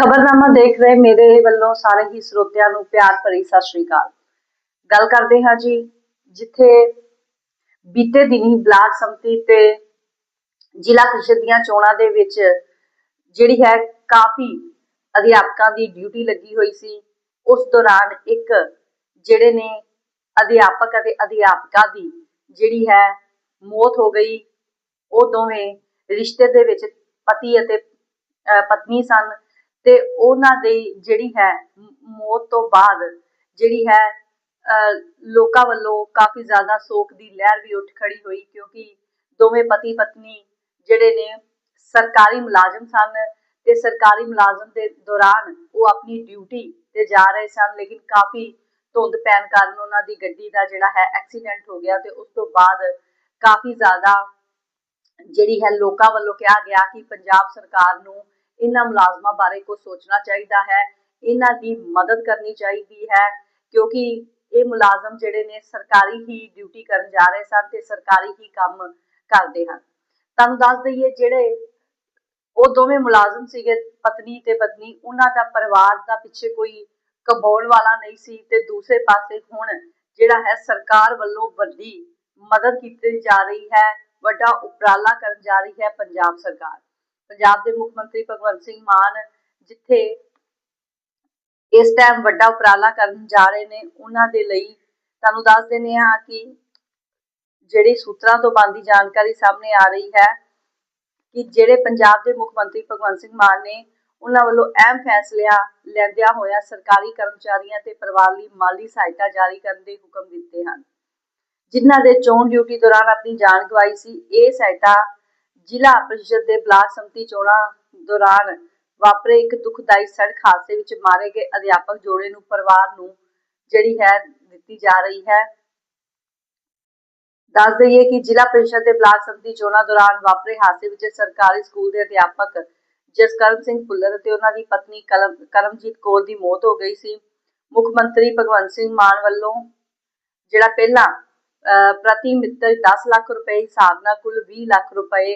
ਖਬਰਨਾਮਾ ਦੇਖ ਰਹੇ ਮੇਰੇ ਵੱਲੋਂ ਸਾਰੇ ਹੀ ਸਰੋਤਿਆਂ ਨੂੰ ਪਿਆਰ ਭਰੀ ਸਤਿ ਸ਼੍ਰੀ ਅਕਾਲ। ਗੱਲ ਕਰਦੇ ਹਾਂ ਜੀ, ਜਿੱਥੇ ਬੀਤੇ ਦਿਨੀ ਬਲਾਕ ਸੰਮਤੀ ਤੇ ਜ਼ਿਲ੍ਹਾ ਪ੍ਰੀਸ਼ਦ ਦੀਆਂ ਚੋਣਾਂ ਦੇ ਵਿੱਚ ਜਿਹੜੀ ਹੈ ਕਾਫੀ ਅਧਿਆਪਕਾਂ ਦੀ ਡਿਊਟੀ ਲੱਗੀ ਹੋਈ ਸੀ। ਉਸ ਦੌਰਾਨ ਇੱਕ ਜਿਹੜੇ ਨੇ ਅਧਿਆਪਕ ਅਤੇ ਅਧਿਆਪਕਾ ਦੀ ਜਿਹੜੀ ਹੈ ਮੌਤ ਹੋ ਗਈ। ਉਹ ਦੋਵੇਂ ਰਿਸ਼ਤੇ ਦੇ ਵਿੱਚ ਪਤੀ ਅਤੇ ਪਤਨੀ ਸਨ। ਤੇ ਉਹਨਾਂ ਦੀ ਜਿਹੜੀ ਹੈ ਮੌਤ ਤੋਂ ਬਾਅਦ ਜਿਹੜੀ ਹੈ ਲੋਕਾਂ ਵੱਲੋਂ ਕਾਫੀ ਜ਼ਿਆਦਾ ਸੋਗ ਦੀ ਲਹਿਰ ਵੀ ਉੱਠ ਖੜੀ ਹੋਈ ਕਿਉਂਕਿ ਦੋਵੇਂ ਪਤੀ ਪਤਨੀ ਜਿਹੜੇ ਨੇ ਸਰਕਾਰੀ ਮੁਲਾਜ਼ਮ ਸਨ ਤੇ ਸਰਕਾਰੀ ਮੁਲਾਜ਼ਮ ਦੇ ਦੌਰਾਨ ਉਹ ਆਪਣੀ ਡਿਊਟੀ ਤੇ ਜਾ ਰਹੇ ਸਨ ਲੇਕਿਨ ਕਾਫੀ ਧੁੰਦ ਪੈਣ ਕਾਰਨ ਉਹਨਾਂ ਦੀ ਗੱਡੀ ਦਾ ਜਿਹੜਾ ਹੈ ਐਕਸੀਡੈਂਟ ਹੋ ਗਿਆ ਤੇ ਉਸ ਤੋਂ ਬਾਅਦ ਕਾਫੀ ਜ਼ਿਆਦਾ ਜਿਹੜੀ ਹੈ ਲੋਕਾਂ ਵੱਲੋਂ ਕਿਹਾ ਗਿਆ ਕਿ ਪੰਜਾਬ ਸਰਕਾਰ ਨੂੰ ਇਹਨਾਂ ਮੁਲਾਜ਼ਮਾਂ ਬਾਰੇ ਕੁਝ ਸੋਚਣਾ ਚਾਹੀਦਾ ਹੈ, ਇਹਨਾਂ ਦੀ ਮਦਦ ਕਰਨੀ ਚਾਹੀਦੀ ਹੈ, ਕਿਉਂਕਿ ਇਹ ਮੁਲਾਜ਼ਮ ਜਿਹੜੇ ਨੇ ਸਰਕਾਰੀ ਹੀ ਡਿਊਟੀ ਕਰਨ ਜਾ ਰਹੇ ਸਨ ਤੇ ਸਰਕਾਰੀ ਹੀ ਕੰਮ ਕਰਦੇ ਹਨ। ਤੁਹਾਨੂੰ ਦੱਸ ਦਈਏ ਜਿਹੜੇ ਉਹ ਦੋਵੇਂ ਮੁਲਾਜ਼ਮ ਸੀਗੇ, ਪਤਨੀ ਤੇ ਪਤਨੀ, ਉਹਨਾਂ ਦਾ ਪਰਿਵਾਰ ਦਾ ਪਿੱਛੇ ਕੋਈ ਕਮਾਉਣ ਵਾਲਾ ਨਹੀਂ ਸੀ ਤੇ ਦੂਸਰੇ ਪਾਸੇ ਹੁਣ ਜਿਹੜਾ ਹੈ ਸਰਕਾਰ ਵੱਲੋਂ ਵੱਡੀ ਮਦਦ ਕੀਤੀ ਜਾ ਰਹੀ ਹੈ, ਵੱਡਾ ਉਪਰਾਲਾ ਕਰਨ ਜਾ ਰਹੀ ਹੈ ਪੰਜਾਬ ਸਰਕਾਰ। ਪੰਜਾਬ ਦੇ ਮੁੱਖ ਮੰਤਰੀ ਭਗਵੰਤ ਸਿੰਘ ਮਾਨ, ਜਿੱਥੇ ਇਸ ਟਾਈਮ ਵੱਡਾ ਉਪਰਾਲਾ ਕਰਨ ਜਾ ਰਹੇ ਨੇ, ਉਹਨਾਂ ਦੇ ਲਈ ਤੁਹਾਨੂੰ ਦੱਸ ਦਿੰਦੇ ਹਾਂ ਕਿ ਜਿਹੜੀ ਸੂਤਰਾਂ ਤੋਂ ਬੰਦੀ ਜਾਣਕਾਰੀ ਸਾਹਮਣੇ ਆ ਰਹੀ ਹੈ ਕਿ ਜਿਹੜੇ ਪੰਜਾਬ ਦੇ ਮੁੱਖ ਮੰਤਰੀ ਭਗਵੰਤ ਸਿੰਘ ਮਾਨ ਨੇ, ਉਹਨਾਂ ਵੱਲੋਂ ਅਹਿਮ ਫੈਸਲਿਆਂ ਲੈਂਦਿਆਂ ਹੋਇਆ ਸਰਕਾਰੀ ਕਰਮਚਾਰੀਆਂ ਤੇ ਪਰਿਵਾਰ ਲਈ ਮਾਲੀ ਸਹਾਇਤਾ ਜਾਰੀ ਕਰਨ ਦੇ ਹੁਕਮ ਦਿੱਤੇ ਹਨ। ਜਿਨ੍ਹਾਂ ਦੇ ਚੋਣ ਡਿਊਟੀ ਦੌਰਾਨ ਆਪਣੀ ਜਾਨ ਗਵਾਈ ਸੀ, ਇਹ ਸਹਾਇਤਾ ਜ਼ਿਲ੍ਹਾ ਪ੍ਰੀਸ਼ਦ ਦੇ ਬਲਾਕ ਸੰਮਤੀ ਚੋਣਾਂ ਦੌਰਾਨ ਵਾਪਰੇ ਇੱਕ ਦੁਖਦਾਈ ਸੜਕ ਹਾਦਸੇ ਵਿੱਚ ਮਾਰੇ ਗਏ ਅਧਿਆਪਕ ਜੋੜੇ ਨੂੰ ਪਰਿਵਾਰ ਨੂੰ ਜਿਹੜੀ ਹੈ ਦਿੱਤੀ ਜਾ ਰਹੀ ਹੈ। ਦੱਸ ਦਈਏ ਕਿ ਜ਼ਿਲ੍ਹਾ ਪ੍ਰੀਸ਼ਦ ਦੇ ਬਲਾਕ ਸੰਮਤੀ ਚੋਣਾਂ ਦੌਰਾਨ ਵਾਪਰੇ ਹਾਦਸੇ ਵਿੱਚ ਸਰਕਾਰੀ ਸਕੂਲ ਦੇ ਅਧਿਆਪਕ ਜਸਕਰਮ ਸਿੰਘ ਭੁੱਲਰ ਅਤੇ ਉਹਨਾਂ ਦੀ ਪਤਨੀ ਕਲਮ ਕਰਮਜੀਤ ਕੌਰ ਦੀ ਮੌਤ ਹੋ ਗਈ ਸੀ। ਮੁੱਖ ਮੰਤਰੀ ਭਗਵੰਤ ਸਿੰਘ ਮਾਨ ਵੱਲੋਂ ਜਿਹੜਾ ਪਹਿਲਾਂ ਅਹ, ਪ੍ਰਤੀ ਮਿੱਤਰ 10 ਲੱਖ ਰੁਪਏ ਹਿਸਾਬ ਨਾਲ ਕੁੱਲ 20 ਲੱਖ ਰੁਪਏ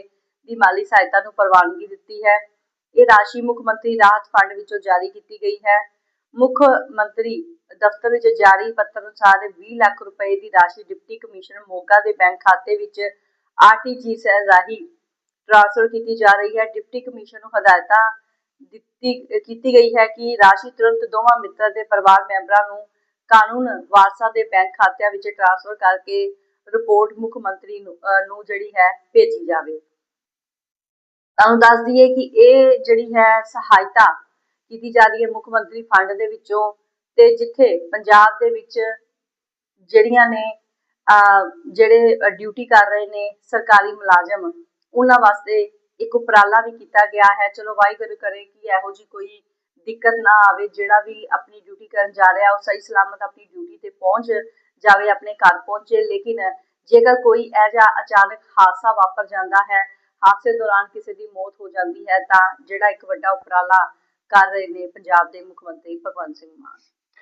ਦੀ ਮਾਲੀ ਸਹਾਇਤਾ ਨੂੰ ਪ੍ਰਵਾਨਗੀ ਦਿੱਤੀ ਹੈ। ਇਹ ਰਾਸ਼ੀ ਮੁੱਖ ਮੰਤਰੀ ਰਾਹਤ ਫੰਡ ਵਿੱਚੋਂ ਜਾਰੀ ਕੀਤੀ ਗਈ ਹੈ। ਮੁੱਖ ਮੰਤਰੀ ਦਫ਼ਤਰ ਵਿੱਚ ਜਾਰੀ ਪੱਤਰ ਅਨੁਸਾਰ 20 ਲੱਖ ਰੁਪਏ ਦੀ ਰਾਸ਼ੀ ਡਿਪਟੀ ਕਮਿਸ਼ਨਰ ਮੋਗਾ ਦੇ ਬੈਂਕ ਖਾਤੇ ਵਿੱਚ ਆਰਟੀਜੀਐਸ ਰਾਹੀਂ ਟ੍ਰਾਂਸਫਰ ਕੀਤੀ ਜਾ ਰਹੀ ਹੈ। ਡਿਪਟੀ ਕਮਿਸ਼ਨਰ ਨੂੰ ਹਦਾਇਤਾਂ ਦਿੱਤੀ, ਕੀਤੀ ਗਈ ਹੈ ਕਿ ਰਾਸ਼ੀ ਤੁਰੰਤ ਦੋਵਾਂ ਮਿੱਤਰ ਦੇ ਪਰਿਵਾਰ ਮੈਂਬਰਾਂ ਨੂੰ ਕਾਨੂੰਨ ਵਾਰਸਾ ਦੇ ਬੈਂਕ ਖਾਤਿਆਂ ਵਿੱਚ ਟ੍ਰਾਂਸਫਰ ਕਰਕੇ ਰਿਪੋਰਟ ਮੁੱਖ ਮੰਤਰੀ ਨੂੰ ਜਿਹੜੀ ਹੈ ਭੇਜੀ ਜਾਵੇ। ਤੁਹਾਨੂੰ ਦੱਸ ਦਈਏ ਕਿ ਇਹ ਜਿਹੜੀ ਹੈ ਸਹਾਇਤਾ ਕੀਤੀ ਜਾ ਰਹੀ ਹੈ ਮੁੱਖ ਮੰਤਰੀ ਫੰਡ ਦੇ ਵਿੱਚੋਂ ਤੇ ਜਿੱਥੇ ਪੰਜਾਬ ਦੇ ਵਿੱਚ ਜਿਹੜੀਆਂ ਨੇ ਜਿਹੜੇ ਡਿਊਟੀ ਕਰ ਰਹੇ ਨੇ ਸਰਕਾਰੀ ਮੁਲਾਜ਼ਮ, ਉਹਨਾਂ ਵਾਸਤੇ ਇੱਕ ਉਪਰਾਲਾ ਵੀ ਕੀਤਾ ਗਿਆ ਹੈ। ਚਲੋ ਵਾਹਿਗੁਰੂ ਕਰੇ ਕਿ ਇਹੋ ਜੀ ਕੋਈ ਦਿੱਕਤ ਨਾ ਆਵੇ, ਜਿਹੜਾ ਵੀ ਆਪਣੀ ਡਿਊਟੀ ਕਰਨ ਜਾ ਰਿਹਾ, ਉਹ ਸਹੀ ਸਲਾਮਤ ਆਪਣੀ ਡਿਊਟੀ ਤੇ ਪਹੁੰਚ ਜਾਵੇ, ਆਪਣੇ ਘਰ ਪਹੁੰਚੇ। ਲੇਕਿਨ ਜੇਕਰ ਕੋਈ ਇਹ ਜਿਹਾ ਅਚਾਨਕ ਹਾਦਸਾ ਵਾਪਰ ਜਾਂਦਾ ਹੈ ਹਾਦਸੇ ਦੌਰਾਨ ਕਿਸੇ ਦੀ ਮੌਤ ਹੋ ਜਾਂਦੀ ਹੈ ਤਾਂ ਜਿਹੜਾ ਇੱਕ ਵੱਡਾ ਉਪਰਾਲਾ ਕਰ ਰਹੇ ਨੇ ਪੰਜਾਬ ਦੇ ਮੁੱਖ ਮੰਤਰੀ ਭਗਵੰਤ ਸਿੰਘ ਮਾਨ।